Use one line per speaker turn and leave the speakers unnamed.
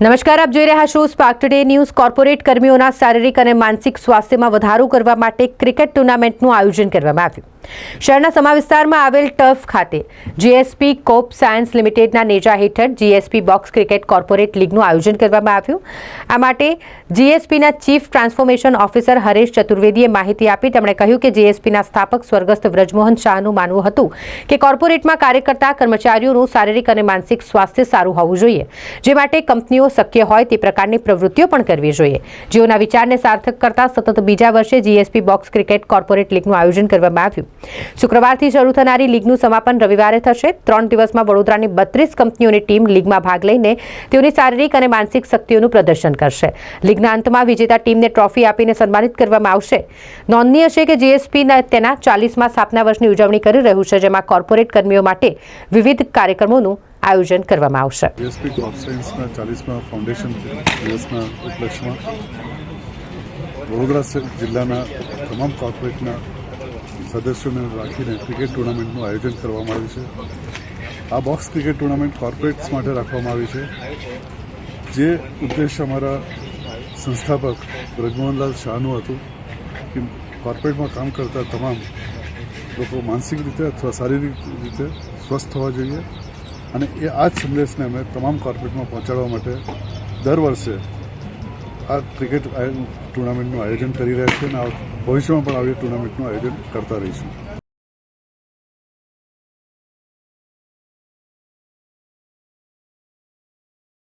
નમસ્કાર, આપ જોઈ રહ્યા છો સ્પાર્ક ટુડે ન્યૂઝ કોર્પોરેટ કર્મીઓના શારીરિક અને માનસિક સ્વાસ્થ્યમાં વધારો કરવા માટે ક્રિકેટ ટુર્નામેન્ટનું આયોજન કરવામાં આવ્યું. શહેરના સમા વિસ્તારમાં આવેલ ટર્ફ ખાતે જીએસપી કોપ સાયન્સ લિમિટેડના નેજા હેઠળ જીએસપી બોક્સ ક્રિકેટ કોર્પોરેટ લીગનું આયોજન કરવામાં આવ્યું. આ માટે જીએસપીના ચીફ ટ્રાન્સફોર્મેશન ઓફિસર હરેશ ચતુર્વેદીએ માહિતી આપી, તેમણે કહ્યું કે જીએસપીના સ્થાપક સ્વર્ગસ્થ વ્રજમોહન શાહનું માનવું હતું કે કોર્પોરેટમાં કાર્ય કરતા કર્મચારીઓનું શારીરિક અને માનસિક સ્વાસ્થ્ય સારું હોવું જોઈએ. જે માટે કંપનીઓ શક્ય હોય તે પ્રકારની પ્રવૃત્તિઓ પણ કરવી જોઈએ. જેઓના વિચારને સાર્થક કરતા સતત બીજા વર્ષે જીએસપી બોક્સ ક્રિકેટ કોર્પોરેટ લીગનું આયોજન કરવામાં આવ્યું. શુક્રવારથી શરૂ થનારી લીગનું સમાપન રવિવારે થશે. ત્રણ દિવસમાં વડોદરાની બત્રીસ કંપનીઓની ટીમ લીગમાં ભાગ લઈને તેઓની શારીરિક અને માનસિક શક્તિઓનું પ્રદર્શન કરશે. લીગના અંતમાં વિજેતા ટીમને ટ્રોફી આપીને સન્માનિત કરવામાં આવશે. નોંધનીય છે કે જીએસપી તેના ચાલીસમાં સ્થાપના વર્ષની ઉજવણી કરી રહ્યું છે, જેમાં કોર્પોરેટ કર્મીઓ માટે વિવિધ કાર્યક્રમોનું આયોજન કરવામાં આવશે.
જીએસપી વડોદરા જિલ્લાના તમામ કોર્પોરેટના સદસ્યોને રાખીને ક્રિકેટ ટુર્નામેન્ટનું આયોજન કરવામાં આવ્યું છે. આ બોક્સ ક્રિકેટ ટુર્નામેન્ટ કોર્પોરેટ્સ માટે રાખવામાં આવી છે. જે ઉદ્દેશ અમારા સંસ્થાપક બ્રજમોહનલાલ શાહનું હતું કે કોર્પોરેટમાં કામ કરતા તમામ લોકો માનસિક રીતે અથવા શારીરિક રીતે સ્વસ્થ હોવા જોઈએ. અને એ આ જ સંદેશને અમે તમામ કોર્પોરેટમાં પહોંચાડવા માટે દર વર્ષે આ ક્રિકેટ ટુર્નામેન્ટનું આયોજન કરી રહ્યા છીએ અને ભવિષ્યમાં પણ આવી ટુર્નામેન્ટનું આયોજન કરતા રહીશું.